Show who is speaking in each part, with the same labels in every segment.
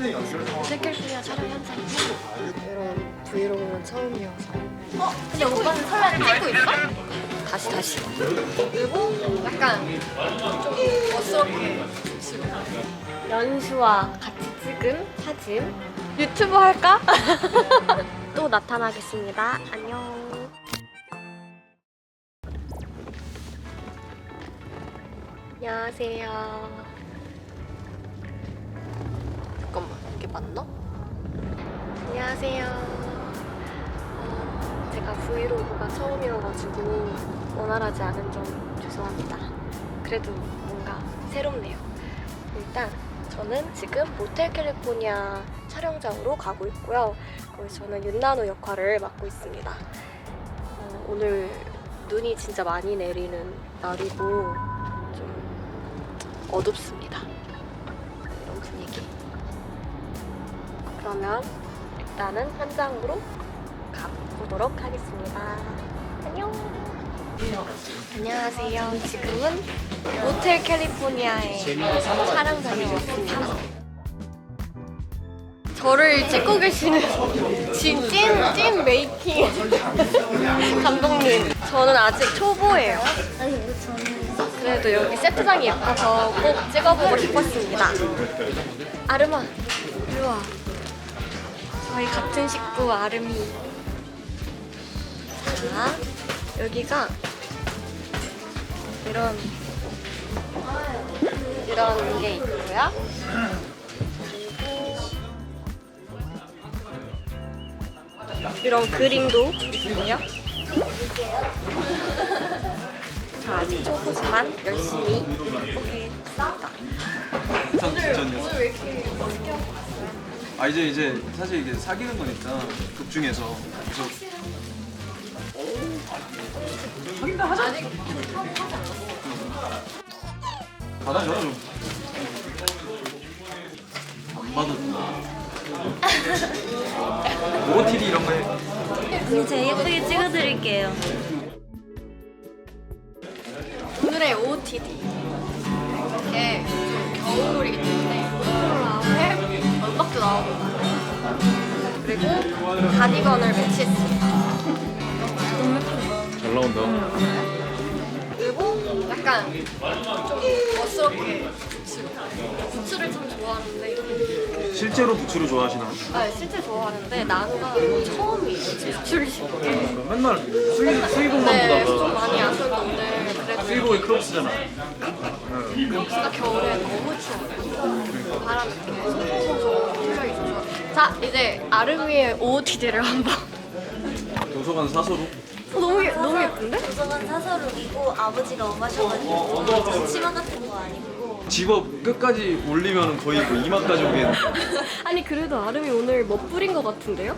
Speaker 1: 셀캘리포니아 촬영 현장. 이런 브이로그는 처음이어서
Speaker 2: 근데 오빠는 설날을 찍고 있어?
Speaker 1: 다시 다시. 그리고 약간 좀 멋스럽게. 연수와 같이 찍은 사진. 유튜브 할까? 또 나타나겠습니다. 안녕. 안녕하세요 맞나? 안녕하세요 어, 제가 브이로그가 처음이어가지고 원활하지 않은 점 죄송합니다. 그래도 뭔가 새롭네요. 일단 저는 지금 모텔 캘리포니아 촬영장으로 가고 있고요. 거기서 저는 윤나노 역할을 맡고 있습니다. 어, 오늘 눈이 진짜 많이 내리는 날이고 좀 어둡습니다. 이런 분위기. 그러면 일단은 현장으로 가보도록 하겠습니다. 안녕. 안녕하세요. 지금은 모텔 캘리포니아의 촬영장에 왔습니다. 저를 찍고 계시는 진, 찐, 찐 메이킹 감독님. 저는 아직 초보예요. 그래도 여기 세트장이 예뻐서 꼭 찍어보고 싶었습니다. 아름아, 이리 와. 저희 같은 식구 아름이. 자, 여기가 이런 이런 게 있고요. 그리고 이런 그림도 있고요. 자, 아직 초보지만 열심히 해보겠습니다.
Speaker 3: 직전이요.
Speaker 1: 오늘 왜 이렇게?
Speaker 3: 아 이제 이제 사실 이게 사귀는 거니까 극 중에서 그래서 사귄다 하자.
Speaker 1: 아직
Speaker 3: 받아줘 좀. 안 받아도. OOTD 이런 거 해.
Speaker 2: 언니 제가 예쁘게 찍어드릴게요.
Speaker 1: 오늘의 OOTD 이게 좀 겨울이기 때문에 그리고 가디건을 매치했습니다
Speaker 3: 잘 나온다.
Speaker 1: 그리고 약간 좀 멋스럽게 부츠 부츠를 참 좋아하는데
Speaker 3: 실제로 부츠를 좋아하시나?
Speaker 1: 아 실제 좋아하는데 나누가 처음이에요 부츠를 신고
Speaker 3: 맨날 수입 수입옷만
Speaker 1: 네, 좀
Speaker 3: 보다가
Speaker 1: 많이 아쉬웠는데 그래도
Speaker 3: 수입옷이 크록스잖아.
Speaker 1: 크록스가 겨울에 너무 추워요. 바람 이렇게 있어서. 자, 이제 아르미의 OOTD를 한번.
Speaker 3: 도서관 사서로.
Speaker 1: 어, 너무, 예- 너무 예쁜데?
Speaker 2: 도서관 사서룩이고 아버지가 엄하셔가지고 치마 같은 거 아니고
Speaker 3: 집업 끝까지 올리면 거의 뭐 이마까지 오겠네.
Speaker 1: 아니, 그래도 아름이 오늘 멋부린 것 같은데요?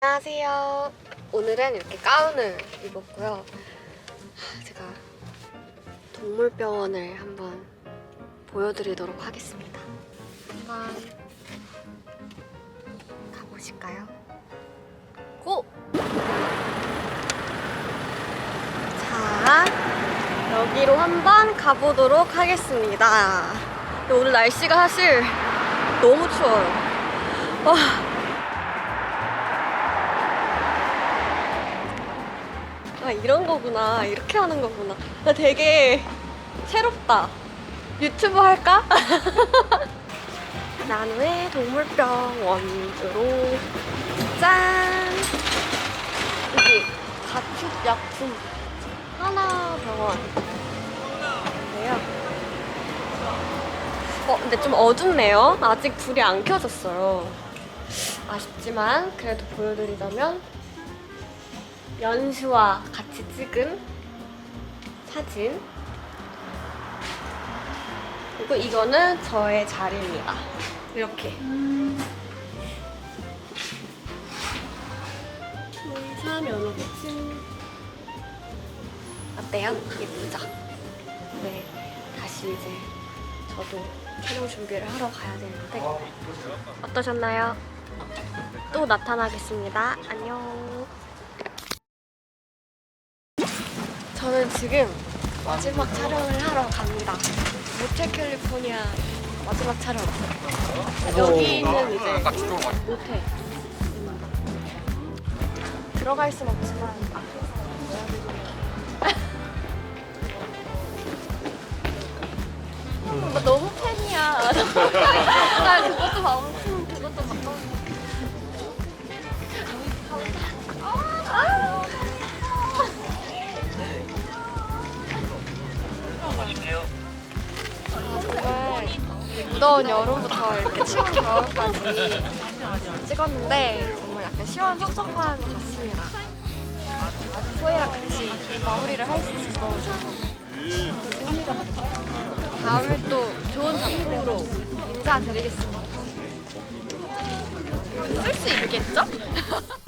Speaker 1: 안녕하세요. 오늘은 이렇게 가운을 입었고요. 하, 제가 동물병원을 한번 보여드리도록 하겠습니다. 한번 가보실까요? 고! 자, 여기로 한번 가보도록 하겠습니다. 오늘 날씨가 사실 너무 추워요. 와. 아 이런 거구나 이렇게 하는 거구나 나 되게 새롭다 유튜브 할까? 나누의 동물병 원으로 짠 여기 가축 약품 하나병원 네요 어 근데 좀 어둡네요 아직 불이 안 켜졌어요 아쉽지만 그래도 보여드리자면 연수와 같이 찍은 사진. 그리고 이거는 저의 자리입니다. 이렇게. 의사 면허증. 어때요? 예쁘죠? 네, 다시 이제 저도 촬영 준비를 하러 가야 되는데 어떠셨나요? 또 나타나겠습니다. 안녕. 저는 지금 마지막 촬영을 하러 갑니다. 모텔 캘리포니아 마지막 촬영. 여기는 이제 모텔. 들어갈 순 없지만 나 너무 팬이야. 나 그것도 봐. 엄청 그것도 무더운 여름부터 이렇게 추운 겨울까지 찍었는데 정말 약간 시원섭섭한 것 같습니다. 소희랑 같이 마무리를 할 수 있어서 너무 좋고 다음에 또 좋은 작품으로 인사드리겠습니다. 쓸 수 있겠죠?